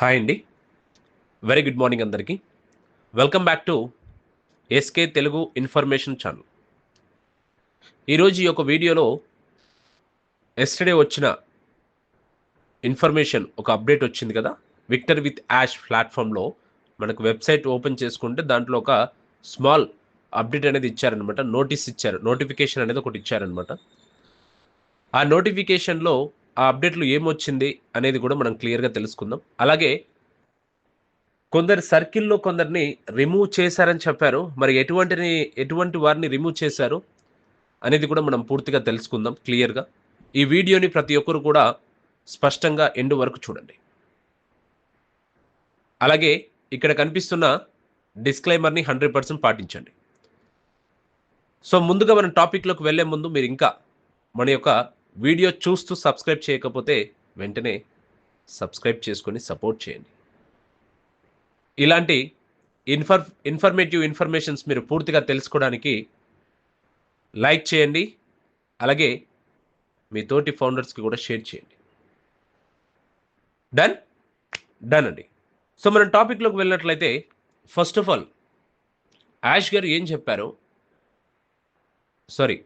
Hi అండి. Very good morning అందరికీ. Welcome back to SK Telugu information channel ఈరోజు ఈ యొక్క వీడియోలో ఎస్టర్డే వచ్చిన ఇన్ఫర్మేషన్ ఒక అప్డేట్ వచ్చింది కదా? విక్టర్ విత్ యాష్ ప్లాట్ఫామ్లో మనకు వెబ్సైట్ ఓపెన్ చేసుకుంటే దాంట్లో ఒక స్మాల్ అప్డేట్ అనేది ఇచ్చారనమాట నోటీస్ ఇచ్చారు. నోటిఫికేషన్ అనేది ఒకటి ఇచ్చారనమాట ఆ నోటిఫికేషన్లో ఆ అప్డేట్లు ఏమొచ్చింది అనేది కూడా మనం క్లియర్గా తెలుసుకుందాం. అలాగే కొందరు సర్కిల్లో కొందరిని రిమూవ్ చేశారని చెప్పారు. మరి ఎటువంటిని ఎటువంటి వారిని రిమూవ్ చేశారు అనేది కూడా మనం పూర్తిగా తెలుసుకుందాం క్లియర్గా. ఈ వీడియోని ప్రతి ఒక్కరు కూడా స్పష్టంగా ఎండు వరకు చూడండి. అలాగే ఇక్కడ కనిపిస్తున్న డిస్క్లైమర్ని హండ్రెడ్ పర్సెంట్ పాటించండి. సో ముందుగా మనం టాపిక్లోకి వెళ్ళే ముందు మీరు ఇంకా మన యొక్క వీడియో చూస్తూ సబ్స్క్రైబ్ చేయకపోతే వెంటనే సబ్స్క్రైబ్ చేసుకొని సపోర్ట్ చేయండి. ఇలాంటి ఇన్ఫర్ ఇన్ఫర్మేటివ్ ఇన్ఫర్మేషన్స్ మీరు పూర్తిగా తెలుసుకోవడానికి లైక్ చేయండి. అలాగే మీ తోటి ఫౌండర్స్కి కూడా షేర్ చేయండి. డన్? డన్ అండి. సో మనం టాపిక్లోకి వెళ్ళినట్లయితే ఫస్ట్ ఆఫ్ ఆల్ యాష్ గారు ఏం చెప్పారు సారీ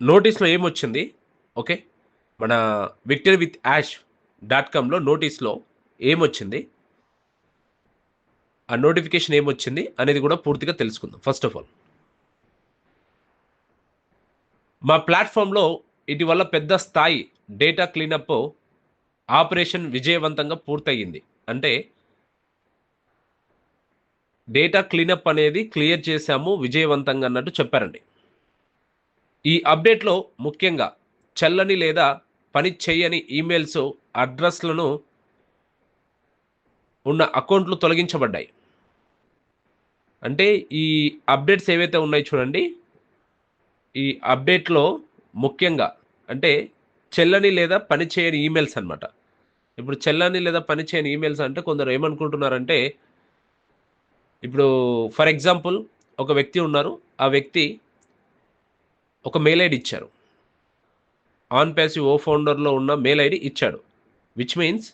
నోటీస్లో ఏమొచ్చింది? ఓకే? మన విక్టరీ విత్ యాష్ డాట్ కామ్లో నోటీస్లో ఏమొచ్చింది? ఆ నోటిఫికేషన్ ఏమొచ్చింది అనేది కూడా పూర్తిగా తెలుసుకుందాం ఫస్ట్ ఆఫ్ ఆల్. మా ప్లాట్ఫామ్లో ఇటీవల పెద్ద స్థాయి డేటా క్లీనప్ ఆపరేషన్ విజయవంతంగా పూర్తయింది. అంటే డేటా క్లీనప్ అనేది క్లియర్ చేశాము విజయవంతంగా అన్నట్టు చెప్పారండి. ఈ అప్డేట్లో ముఖ్యంగా చెల్లని లేదా పని చేయని ఈమెయిల్స్ అడ్రస్లను ఉన్న అకౌంట్లు తొలగించబడ్డాయి. అంటే ఈ అప్డేట్స్ ఏవైతే ఉన్నాయో చూడండి. ఈ అప్డేట్లో ముఖ్యంగా అంటే చెల్లని లేదా పని చేయని ఈమెయిల్స్ అనమాట ఇప్పుడు చెల్లని లేదా పని చేయని ఈమెయిల్స్ అంటే కొందరు ఏమనుకుంటున్నారంటే ఇప్పుడు ఫర్ ఎగ్జాంపుల్ ఒక వ్యక్తి ఉన్నారు. ఆ వ్యక్తి ఒక మెయిల్ ఐడి ఇచ్చారు. ఆన్ ప్యాసివ్ ఓ ఫౌండర్లో ఉన్న మెయిల్ ఐడి ఇచ్చాడు. విచ్ మీన్స్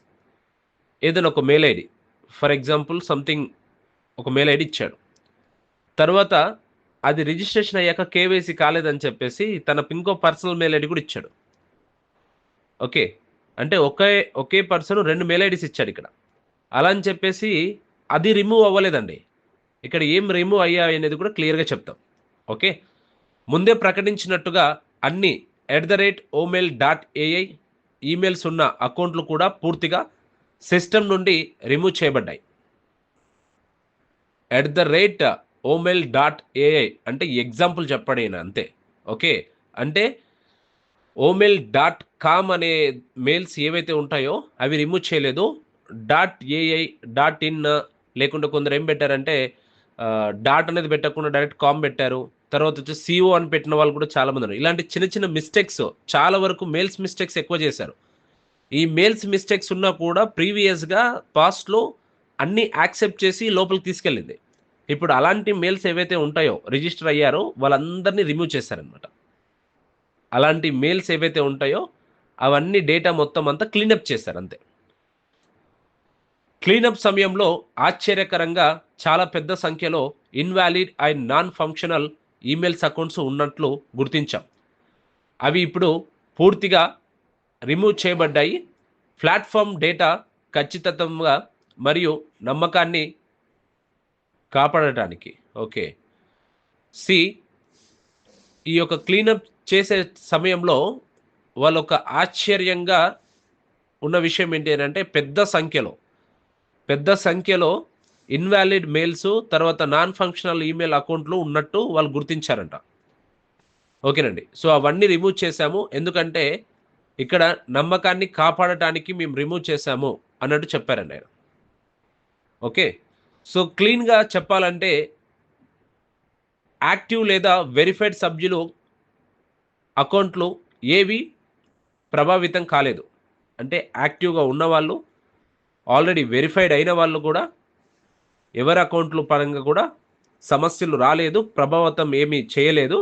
ఏదైనా ఒక mail ID. For example something ఒక మెయిల్ ఐడి ఇచ్చాడు. తర్వాత అది రిజిస్ట్రేషన్ అయ్యాక కేవైసీ కాలేదని చెప్పేసి తన ఇంకో పర్సనల్ మెయిల్ ఐడి కూడా ఇచ్చాడు. ఓకే. అంటే ఒకే ఒకే పర్సన్ రెండు మెయిల్ ఐడీస్ ఇచ్చాడు ఇక్కడ. అలా అని చెప్పేసి అది రిమూవ్ అవ్వలేదండి. ఇక్కడ ఏం రిమూవ్ అయ్యాయి అనేది కూడా క్లియర్గా చెప్తాం. ఓకే. ముందే ప్రకటించినట్టుగా అన్ని at the rate Omail dot AI emails ఉన్న అకౌంట్లు కూడా పూర్తిగా సిస్టమ్ నుండి రిమూవ్ చేయబడ్డాయి. At the rate Omail dot AI అంటే ఎగ్జాంపుల్ చెప్పాడు అంతే. ఓకే. అంటే ఓమెయిల్ డాట్ కామ్ అనే మెయిల్స్ ఏవైతే ఉంటాయో అవి రిమూవ్ చేయలేదు. డాట్ ఏఐ డాట్ ఇన్ లేకుంటే కొందరు ఏం పెట్టారంటే డాట్ అనేది పెట్టకుండా డైరెక్ట్ కామ్ పెట్టారు. తర్వాత వచ్చి సిఓ అని పెట్టిన వాళ్ళు కూడా చాలా మంది ఉన్నారు. ఇలాంటి చిన్న చిన్న మిస్టేక్స్ చాలా వరకు మేల్స్ మిస్టేక్స్ ఎక్కువ చేశారు. ఈ మేల్స్ మిస్టేక్స్ ఉన్నా కూడా ప్రీవియస్గా పాస్ట్లో అన్ని యాక్సెప్ట్ చేసి లోపలికి తీసుకెళ్ళింది. ఇప్పుడు అలాంటి మెయిల్స్ ఏవైతే ఉంటాయో రిజిస్టర్ అయ్యారో వాళ్ళందరినీ రిమూవ్ చేశారనమాట అలాంటి మెయిల్స్ ఏవైతే ఉంటాయో అవన్నీ డేటా మొత్తం అంతా క్లీనప్ చేశారు అంతే. క్లీనప్ సమయంలో ఆశ్చర్యకరంగా చాలా పెద్ద సంఖ్యలో invalid and non functional emails accounts ఉన్నట్లు గుర్తించాం. అవి ఇప్పుడు పూర్తిగా రిమూవ్ చేయబడ్డాయి. ప్లాట్ఫామ్ డేటా ఖచ్చితంగా మరియు నమ్మకాన్ని కాపాడటానికి. ఓకే. సి ఈ యొక్క క్లీనప్ చేసే సమయంలో వాళ్ళొక ఆశ్చర్యంగా ఉన్న విషయం ఏంటి అంటే పెద్ద సంఖ్యలో పెద్ద సంఖ్యలో ఇన్వాలిడ్ మెయిల్స్ తర్వాత నాన్ ఫంక్షనల్ ఈమెయిల్ అకౌంట్లు ఉన్నట్టు వాళ్ళు గుర్తించారంట. ఓకేనండి. సో అవన్నీ రిమూవ్ చేశాము. ఎందుకంటే ఇక్కడ నమ్మకాన్ని కాపాడటానికి మేము రిమూవ్ చేశాము అన్నట్టు చెప్పారండి ఆయన. ఓకే. సో క్లీన్గా చెప్పాలంటే యాక్టివ్ లేదా వెరిఫైడ్ సభ్యులు అకౌంట్లు ఏవి ప్రభావితం కాలేదు. అంటే యాక్టివ్గా ఉన్నవాళ్ళు ఆల్రెడీ వెరిఫైడ్ అయిన వాళ్ళు కూడా ఎవరి అకౌంట్లు పరంగా కూడా సమస్యలు రాలేదు ప్రభావితం ఏమీ చేయలేదు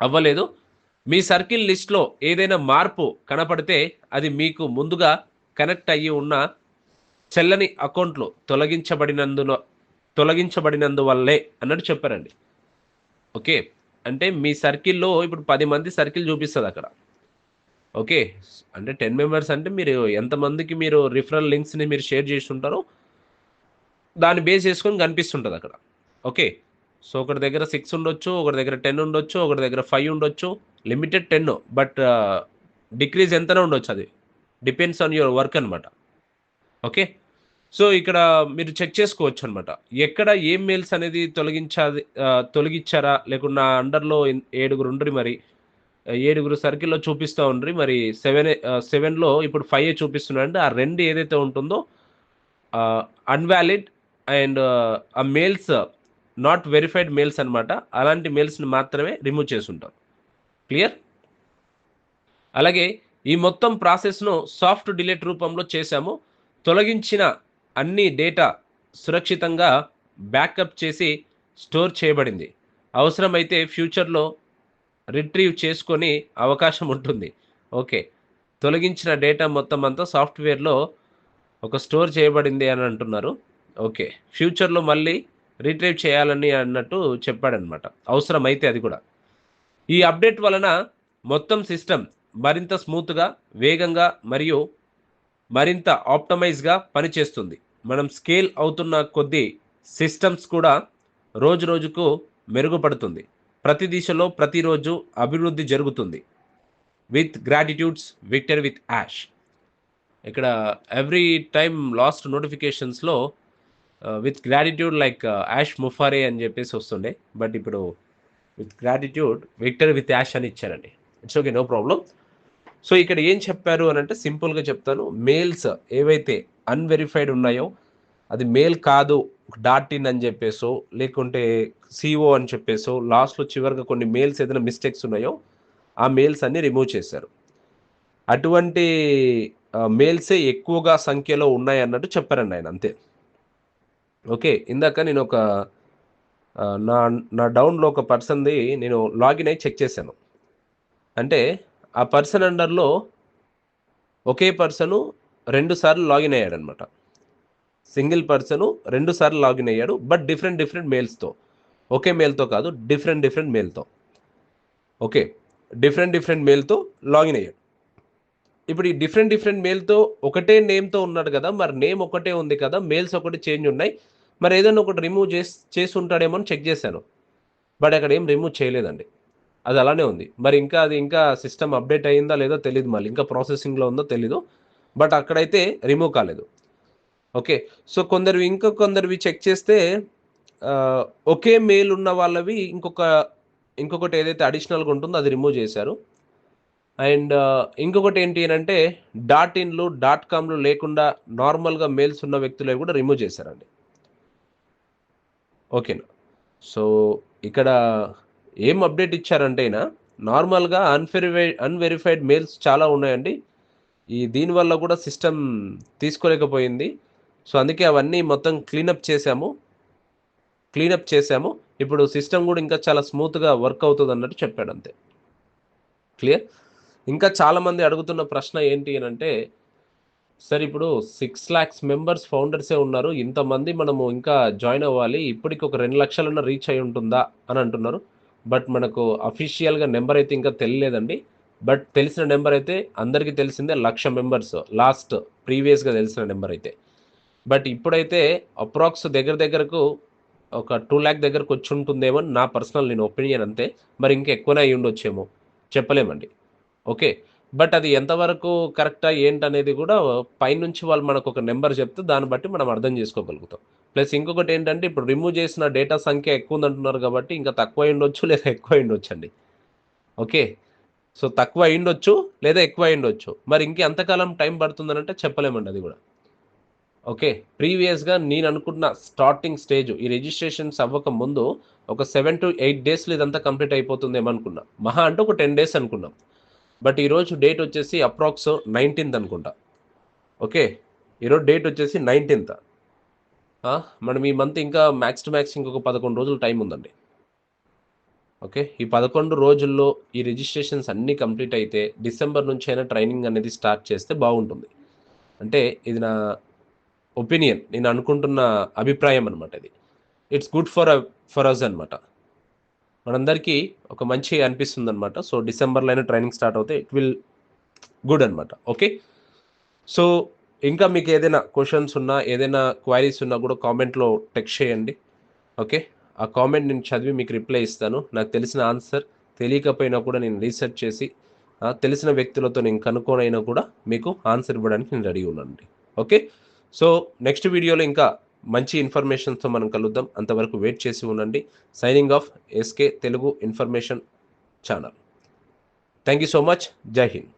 అవ్వలేదు. మీ సర్కిల్ లిస్ట్లో ఏదైనా మార్పు కనపడితే అది మీకు ముందుగా కనెక్ట్ అయ్యి ఉన్న చెల్లని అకౌంట్లు తొలగించబడినందున తొలగించబడినందువల్లే అన్నట్టు చెప్పారండి. ఓకే? అంటే మీ సర్కిల్లో ఇప్పుడు పది మంది సర్కిల్ చూపిస్తుంది అక్కడ. ఓకే. అంటే టెన్ మెంబర్స్ అంటే మీరు ఎంతమందికి మీరు రిఫరల్ లింక్స్ని మీరు షేర్ చేసి ఉంటారో దాన్ని బేస్ చేసుకొని కనిపిస్తుంటుంది అక్కడ. ఓకే. సో ఒకటి దగ్గర సిక్స్ ఉండొచ్చు ఒకటి దగ్గర టెన్ ఉండొచ్చు ఒకటి దగ్గర ఫైవ్ ఉండొచ్చు లిమిటెడ్ టెన్. బట్ డిక్రీజ్ ఎంతనే ఉండొచ్చు అది. డిపెండ్స్ ఆన్ యువర్ వర్క్ అనమాట ఓకే. సో ఇక్కడ మీరు చెక్ చేసుకోవచ్చు అనమాట ఎక్కడ ఏం మెయిల్స్ అనేది తొలగించాది తొలగించారా లేకుండా అండర్లో ఏడుగురు ఉండరు మరి. ఏడుగురు సర్కిల్లో చూపిస్తూ ఉండ్రి. మరి సెవెన్ సెవెన్లో ఇప్పుడు ఫైవ్ ఏ చూపిస్తున్నారంటే ఆ రెండు ఏదైతే ఉంటుందో అన్వాలిడ్ అండ్ ఆ మెయిల్స్ నాట్ వెరిఫైడ్ మెయిల్స్ అనమాట అలాంటి మెయిల్స్ని మాత్రమే రిమూవ్ చేసి క్లియర్? అలాగే ఈ మొత్తం ప్రాసెస్ను సాఫ్ట్ డిలీట్ రూపంలో చేశాము. తొలగించిన అన్ని డేటా సురక్షితంగా బ్యాకప్ చేసి స్టోర్ చేయబడింది. అవసరమైతే ఫ్యూచర్లో రిట్రీవ్ చేసుకొని అవకాశం ఉంటుంది. ఓకే. తొలగించిన డేటా మొత్తం అంతా సాఫ్ట్వేర్లో ఒక స్టోర్ చేయబడింది అని అంటున్నారు. ఓకే. ఫ్యూచర్లో మళ్ళీ రిట్రీవ్ చేయాలని అన్నట్టు చెప్పాడనమాట అవసరమైతే అది కూడా. ఈ అప్డేట్ వలన మొత్తం సిస్టమ్ మరింత స్మూత్గా వేగంగా మరియు మరింత ఆప్టమైజ్గా పనిచేస్తుంది. మనం స్కేల్ అవుతున్న కొద్దీ సిస్టమ్స్ కూడా రోజు రోజుకు మెరుగుపడుతుంది. ప్రతి దిశలో ప్రతిరోజు అభివృద్ధి జరుగుతుంది. With gratitudes Victor with Ash ఇక్కడ every time last నోటిఫికేషన్స్లో with gratitude like Ash Mufareh అని చెప్పేసి వస్తుండే. బట్ ఇప్పుడు with gratitude Victor with Ash అని ఇచ్చారండి. It's okay no problem so ఇక్కడ ఏం చెప్పారు అని అంటే సింపుల్గా చెప్తాను. మెయిల్స్ ఏవైతే అన్వెరిఫైడ్ ఉన్నాయో అది మెయిల్ కాదు డాట్ ఇన్ అని చెప్పేసో లేకుంటే సిఓ అని చెప్పేసో లాస్ట్లో చివరిగా కొన్ని మెయిల్స్ ఏదైనా మిస్టేక్స్ ఉన్నాయో ఆ మెయిల్స్ అన్ని రిమూవ్ చేశారు. అటువంటి మెయిల్సే ఎక్కువగా సంఖ్యలో ఉన్నాయి అన్నట్టు చెప్పారండి ఆయన అంతే. ఓకే ఇందాక నేను ఒక నా నా డౌన్లో ఒక పర్సన్ది నేను లాగిన్ అయ్యి చెక్ చేశాను. అంటే ఆ పర్సన్ అండర్లో ఒకే పర్సను రెండు సార్లు లాగిన్ అయ్యాడనమాట సింగిల్ పర్సను రెండు సార్లు లాగిన్ అయ్యాడు బట్ డిఫరెంట్ డిఫరెంట్ మెయిల్స్తో. ఒకే మెయిల్తో కాదు డిఫరెంట్ డిఫరెంట్ మెయిల్తో. ఓకే డిఫరెంట్ డిఫరెంట్ మెయిల్తో లాగిన్ అయ్యాడు. ఇప్పుడు ఈ డిఫరెంట్ డిఫరెంట్ మెయిల్తో ఒకటే నేమ్తో ఉన్నాడు కదా మరి నేమ్ ఒకటే ఉంది కదా మెయిల్స్ ఒకటి చేంజ్ ఉన్నాయి. మరి ఏదైనా ఒకటి రిమూవ్ చేసి చేసి ఉంటాడేమో అని చెక్ చేశాను. బట్ అక్కడ ఏం రిమూవ్ చేయలేదండి. అది అలానే ఉంది. మరి ఇంకా అది ఇంకా సిస్టమ్ అప్డేట్ అయ్యిందా లేదో తెలియదు మళ్ళీ. ఇంకా ప్రాసెసింగ్లో ఉందో తెలీదు. బట్ అక్కడైతే రిమూవ్ కాలేదు. ఓకే. సో కొందరు ఇంకా కొందరివి చెక్ చేస్తే ఒకే మెయిల్ ఉన్న వాళ్ళవి ఇంకొక ఇంకొకటి ఏదైతే అడిషనల్గా ఉంటుందో అది రిమూవ్ చేశారు. అండ్ ఇంకొకటి ఏంటి అని అంటే డాట్ ఇన్లు డాట్ కామ్లు లేకుండా నార్మల్గా మెయిల్స్ ఉన్న వ్యక్తులవి కూడా రిమూవ్ చేశారండి. ఓకేనా సో ఇక్కడ ఏం అప్డేట్ ఇచ్చారంటే అయినా నార్మల్గా అన్వెరిఫై అన్వెరిఫైడ్ మెయిల్స్ చాలా ఉన్నాయండి. ఈ దీనివల్ల కూడా సిస్టమ్ తీసుకోలేకపోయింది. సో అందుకే అవన్నీ మొత్తం క్లీనప్ చేసాము క్లీనప్ చేసాము ఇప్పుడు సిస్టమ్ కూడా ఇంకా చాలా స్మూత్గా వర్క్ అవుతుంది అన్నట్టు చెప్పాడు అంతే. క్లియర్ ఇంకా చాలామంది అడుగుతున్న ప్రశ్న ఏంటి అని అంటే సార్ ఇప్పుడు సిక్స్ ల్యాక్స్ మెంబర్స్ ఫౌండర్సే ఉన్నారు. ఇంతమంది మనము ఇంకా జాయిన్ అవ్వాలి. ఇప్పటికి ఒక రెండు లక్షలన్న రీచ్ అయి ఉంటుందా? అని అంటున్నారు. బట్ మనకు అఫీషియల్గా నెంబర్ అయితే ఇంకా తెలియలేదండి. బట్ తెలిసిన నెంబర్ అయితే అందరికీ తెలిసిందే లక్ష మెంబర్స్ లాస్ట్ ప్రీవియస్గా తెలిసిన నెంబర్ అయితే. బట్ ఇప్పుడైతే అప్రాక్స్ దగ్గర దగ్గరకు ఒక టూ ల్యాక్ దగ్గరకు వచ్చి ఉంటుందేమో అని నా పర్సనల్ నేను ఒపీనియన్ అంతే. మరి ఇంకా ఎక్కువనే అయి ఉండొచ్చేమో. చెప్పలేమండి. ఓకే. బట్ అది ఎంతవరకు కరెక్టా ఏంటనేది కూడా పైనుంచి వాళ్ళు మనకు ఒక నెంబర్ చెప్తే దాన్ని బట్టి మనం అర్థం చేసుకోగలుగుతాం. ప్లస్ ఇంకొకటి ఏంటంటే ఇప్పుడు రిమూవ్ చేసిన డేటా సంఖ్య ఎక్కువ ఉందంటున్నారు కాబట్టి ఇంకా తక్కువ ఉండొచ్చు లేదా ఎక్కువ ఉండొచ్చు అండి. ఓకే. సో తక్కువ అయి ఉండొచ్చు లేదా ఎక్కువ అయి ఉండొచ్చు. మరి ఇంకా ఎంతకాలం టైం పడుతుందనంటే చెప్పలేమండి అది కూడా. ఓకే ప్రీవియస్గా నేను అనుకున్న స్టార్టింగ్ స్టేజ్ ఈ రిజిస్ట్రేషన్స్ అవ్వక ముందు ఒక సెవెన్ టు ఎయిట్ డేస్లో ఇదంతా కంప్లీట్ అయిపోతుందేమో అనుకున్నా. మహా అంటే ఒక టెన్ డేస్ అనుకున్నాం. బట్ ఈరోజు డేట్ వచ్చేసి అప్రాక్స్ నైన్టీన్త్ అనుకుంటా. ఓకే ఈరోజు డేట్ వచ్చేసి నైన్టీన్త్. మనం ఈ మంత్ ఇంకా మ్యాక్స్ టు మ్యాక్స్ ఇంకొక పదకొండు రోజులు టైం ఉందండి. ఓకే ఈ పదకొండు రోజుల్లో ఈ రిజిస్ట్రేషన్స్ అన్నీ కంప్లీట్ అయితే డిసెంబర్ నుంచి అయినా ట్రైనింగ్ అనేది స్టార్ట్ చేస్తే బాగుంటుంది. అంటే ఇది నా ఒపీనియన్ నేను అనుకుంటున్న అభిప్రాయం అనమాట ఇది it's good for for us అనమాట మనందరికీ ఒక మంచి అనిపిస్తుంది అనమాట సో డిసెంబర్లో అయినా ట్రైనింగ్ స్టార్ట్ అవుతే ఇట్ విల్ గుడ్ అనమాట ఓకే సో ఇంకా మీకు ఏదైనా క్వశ్చన్స్ ఉన్నా ఏదైనా క్వైరీస్ ఉన్నా కూడా కామెంట్లో టెక్స్ట్ చేయండి. ఓకే ఆ కామెంట్ నేను చదివి మీకు రిప్లై ఇస్తాను. నాకు తెలిసిన ఆన్సర్ తెలియకపోయినా కూడా నేను రీసెర్చ్ చేసి తెలిసిన వ్యక్తులతో నేను కనుక్కోనైనా కూడా మీకు ఆన్సర్ ఇవ్వడానికి నేను రెడీ ఉన్నానండి. ఓకే సో నెక్స్ట్ వీడియోలో ఇంకా మంచి ఇన్ఫర్మేషన్తో మనం కలుద్దాం. అంతవరకు వెయిట్ చేసి ఉండండి. Signing off SK Telugu information channel thank you so much Jai Hind